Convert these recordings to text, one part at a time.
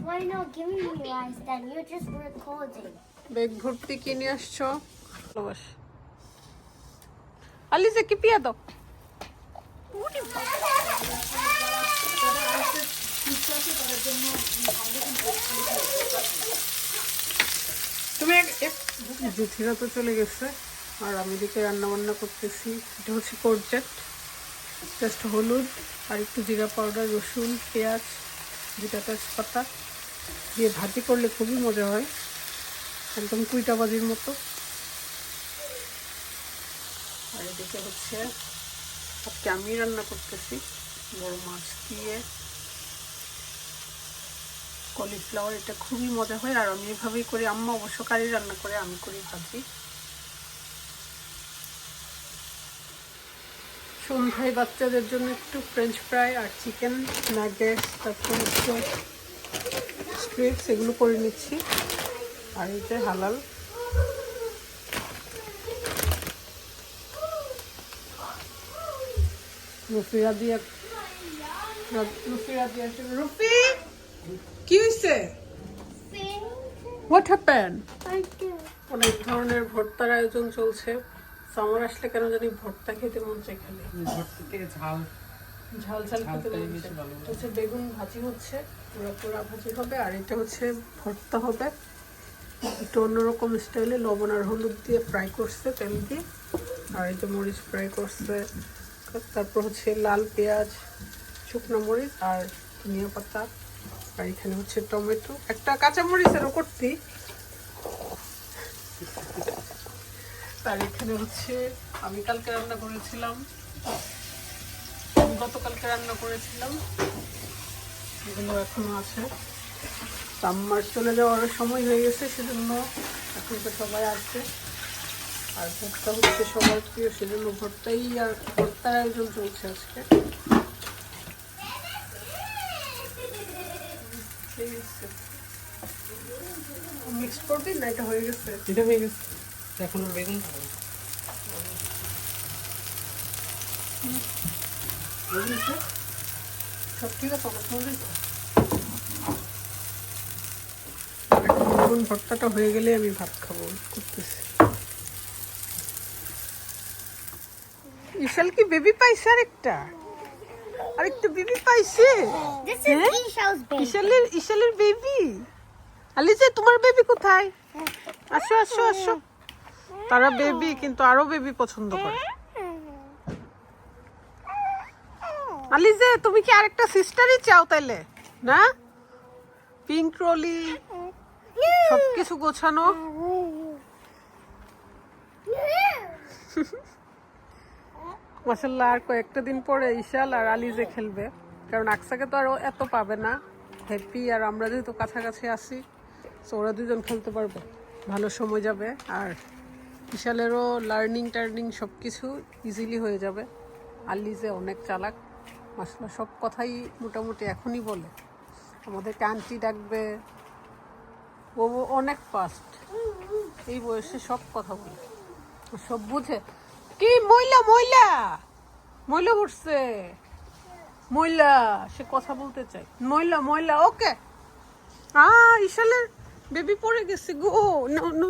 Why not giving me rice then? You're just recording. Bag ভর্তি কিনে আসছো? ভালোবাস। আলিজে কি পিয়া দাও? তুমি এক- জুথিরা তো চলে গেছে আর আমি দিকে রান্না বান্না করতেছি। এটা হচ্ছে কোরজেট জাস্ট হলুদ আর একটু জিরা পাউডার রসুন পেঁয়াজ দুটা তেজপাতা। দিয়ে ভাজি করলে খুবই মজা হয়। একদম কুইটা বাজির মতো। আর এদিকে হচ্ছে আজকে আমি রান্না করতেছি বড় মাছ দিয়ে। কলিফ্লাওয়ার, এটা খুবই মজা হয়। আর আমি এভাবেই করি, আম্মা অবশ্য কারি রান্না করে, আমি করি ভাজি। সন্ধ্যায় বাচ্চাদের জন্য একটু ফ্রেঞ্চ ফ্রাই আর চিকেন নাগেটস তারপর হচ্ছে স্ট্রিপস এগুলো করে নিচ্ছি। আর যে হালাল। কি হয়েছে অনেক ধরনের আয়োজন চলছে। আসলে কেন জানি ভর্তা খেতে মন চাই খালি। ভর্তি থেকে ঝাল ঝাল ঝাল খেতে। হচ্ছে বেগুন ভাজি হচ্ছে পুরো পোড়া ভাজি হবে আর এটা হচ্ছে ভর্তা হবে। একটু অন্যরকম স্টাইলে লবণ আর হলুদ দিয়ে ফ্রাই করছে তেল দিয়ে। আর এই যে মরিচ ফ্রাই করছে তারপর হচ্ছে লাল পেঁয়াজ শুকনো মরিচ আর ধনিয়া পাতা। আর এখানে হচ্ছে টমেটো। একটা কাঁচা মরিচেরও করতি। আর এখানে হচ্ছে আমি কালকে রান্না করেছিলাম গতকালকে রান্না করেছিলাম। এগুলো এখনও আছে। আমার চলে যাওয়ার সময় হয়ে গেছে সেজন্য এখন তো সবাই আসবে আর ভর্তা হচ্ছে সবার প্রিয় সেজন্য ভর্তাই আর ভর্তার আয়োজন চলছে আজকে। মিক্স করবি না এটা হয়ে গেছে? এটা হয়ে গেছে। এখন বেগুন খাব। সব ঠিক আছে আমার সঙ্গে তো বেগুন ভর্তাটা হয়ে গেলে আমি ভাত খাব করতেছি। ইশাল কি বেবি পাইছে আরেকটা? আরেকটা বেবি পাইছে? Baby. ইশালের ইশালের বেবি? আলিজে তোমার বেবি কোথায়? আসো আসো আসো। তারা বেবি কিন্তু আরও বেবি পছন্দ করে। আলিজে, তুমি কি আরেকটা সিস্টারই চাও তাইলে? না? পিঙ্ক ট্রলি সবকিছু গোছানো? মাসাল্লাহ আর কয়েকটা দিন পরে ইশাল আর আলিজে খেলবে। কারণ আকসাকে তো আর এত পাবে না। হ্যাপি আর আমরা যেহেতু কাছাকাছি আসি তো ওরা দুজন খেলতে পারবে। ভালো সময় যাবে। আর ইশালেরও লার্নিং টার্নিং সব কিছু ইজিলি হয়ে যাবে। আলিজে অনেক চালাক। মাসাল্লাহ সব কথাই মোটামুটি এখনই বলে। আমাদেরকে আন্টি ডাকবে। ও অনেক ফাস্ট এই বয়সে সব কথা বলে। সব বুঝে। কি মহিলা মহিলা মহিলা উঠছে মহিলা সে কথা বলতে চাই মহিলা মহিলা ওকে। আ ইশালের বেবি পড়ে গেছে গো। নো নো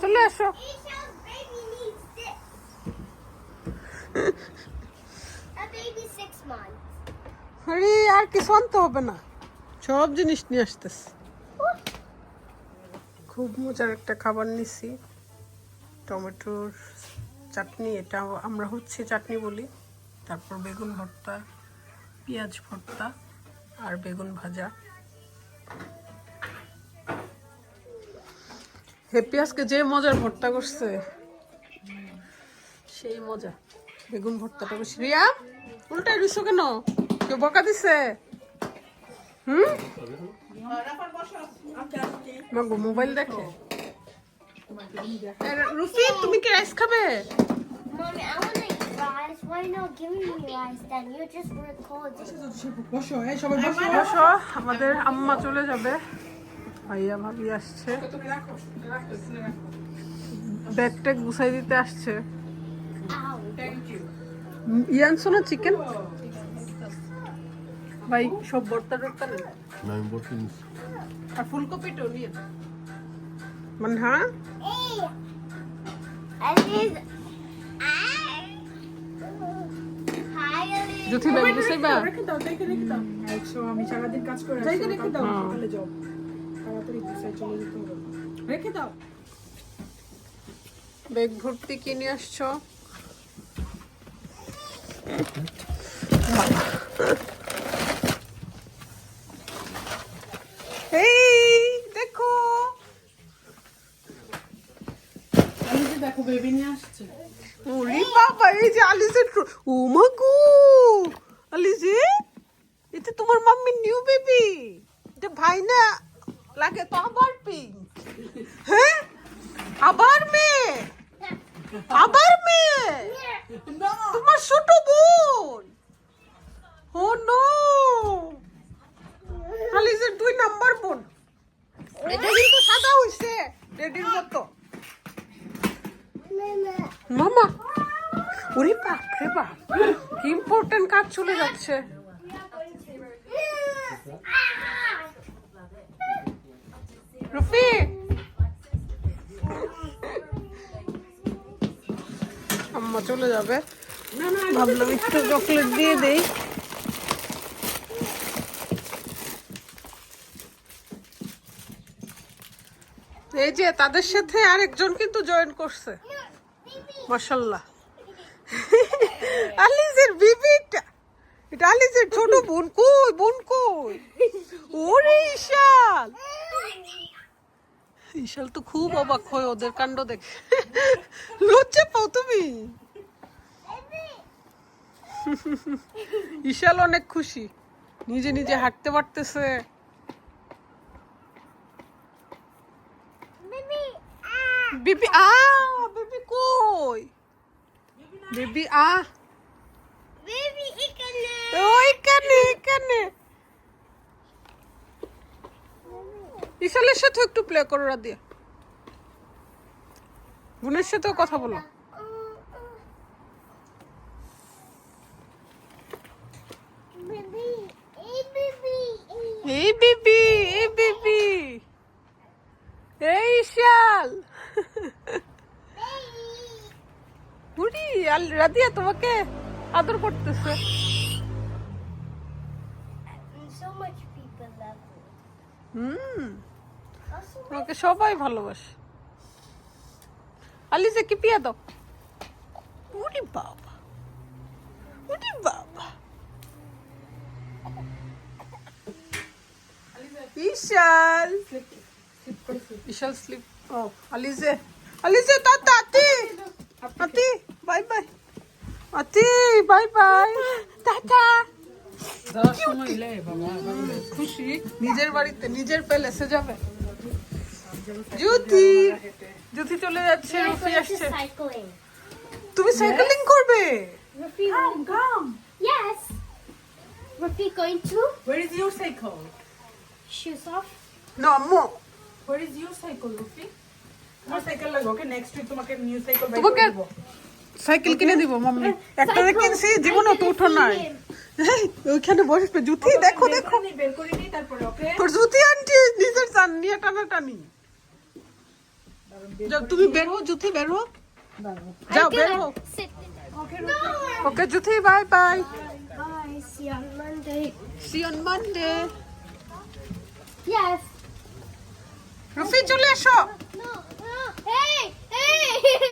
চলে আসো আরে আর কিছু আনতে হবে না। সব জিনিস নিয়ে আসতেছে। খুব মজার একটা খাবার নিছি। টমেটোর চাটনি এটা আমরা হচ্ছে চাটনি বলি। তারপর বেগুন ভর্তা পেঁয়াজ ভর্তা আর বেগুন ভাজা। হেপি আজকে যে মজার ভর্তা করছে সেই মজা। বেগুন ভর্তাটা বেশি রিয়া উল্টাই রুইছো কেন? কেউ বকা দিছে? হুম? মাগো মোবাইল দেখে। রুফি তুমি কি রাইস খাবে? বসো আমাদের আম্মা চলে যাবে। ভাইয়া ভাবি আসছে। তুমি রাখো রাখো রাখো ব্যাগ ট্যাগ গুছাই দিতে আসছে। ইয়ে আনছো না চিকেন ভাই সব ভর্তা টর্তা নেই না আমি নিচ্ছি আর ফুলকপিটাও নিয়ে নাও। মানে হ্যাঁ. জুথি ব্যাগ রেখে দাও। আমি সারাদিন কাজ করে রেখে দাও। সকালে যাও। তাড়াতাড়ি চলে যেতে হবে। রেখে দাও। ব্যাগ ভর্তি কি নিয়ে আসছো? এই দেখো। দেখো বেবি নিয়ে আসছে। ওরে বাবা এই যে ট্র- ও মা গো এটা তোমার মাম্মির নিউ বেবি এটা ভাই না লাগে তো আবার পিঙ্ক হ্যাঁ? আবার মেয়ে? আবার মেয়ে? তোমার ছোট বোন। ও নো। আলিজের দুই নাম্বার বোন। এটা কিন্তু সাদা হইছে মতো। মামা। ওরে বাপ রে বাপ কি ইম্পর্টেন্ট কাজ চলে যাচ্ছে। রফি আম্মা চলে যাবে। ভাবলাম একটু চকলেট দিয়ে দেই। এই যে তাদের সাথে আরেকজন কিন্তু জয়েন করছে। মাশাল্লাহ আলিজের বিবিটা এটা আলিজের ছোট বোন কই বোন কই? ওরে ঈশাল। ঈশাল তো খুব অবাক হয় ওদের কাণ্ড দেখে। লজ্জা পাও তুমি? ঈশাল অনেক খুশি। নিজে নিজে হাঁটতে পারতেছে. বিবি আ। বিবি কই? বিবি আ। Baby, এখানে। ওইখানে এখানে। ইশালের সাথে একটু প্লে করো রাদিয়া বোনের সাথেও কথা বলো Baby. Hey, baby. এই বিবি এই বিবি এই শাল বুড়ি আল রাদিয়া তোমাকে আদর করতেছে. হুম। তোমাকে সবাই ভালোবাসে। আলিজে কি পিয়া দাও? উরি বাবা। উরি বাবা। বিশাল বিশাল স্লিপ ও আলিজে। আলিজে টাটা আতি আতি বাই বাই। আতি বাই বাই টাটা। যাওয়ার সময় লে বাবা বাবা খুশি। নিজের বাড়িতে নিজের প্যালেসে যাবে। জ্যোতি জ্যোতি চলে যাচ্ছে রুফি আসছে। তুমি সাইকেলিং করবে? Come, come. yes. Rufi going to? Where is your cycle? shoes off. না আম্মু Where is your cycle, Rufi? তোমার সাইকেল লাগবে ওকে নেক্সট উইক তোমাকে নিউ সাইকেল সাইকেল কিনে দিব মাম্মি একটা কিনছি জীবনে তো উঠো নাই ওইখানে বসবে জুতি দেখো দেখো বের তোর জুতি আন্টি নিজের চান নিয়ে টানা টানি যাও তুমি বের হো জুতি বের হো যাও বের. Okay, ওকে জুতি bye bye. See you on Monday. See on Monday Yes. Rufi চলে এসো No. No. Hey. Hey.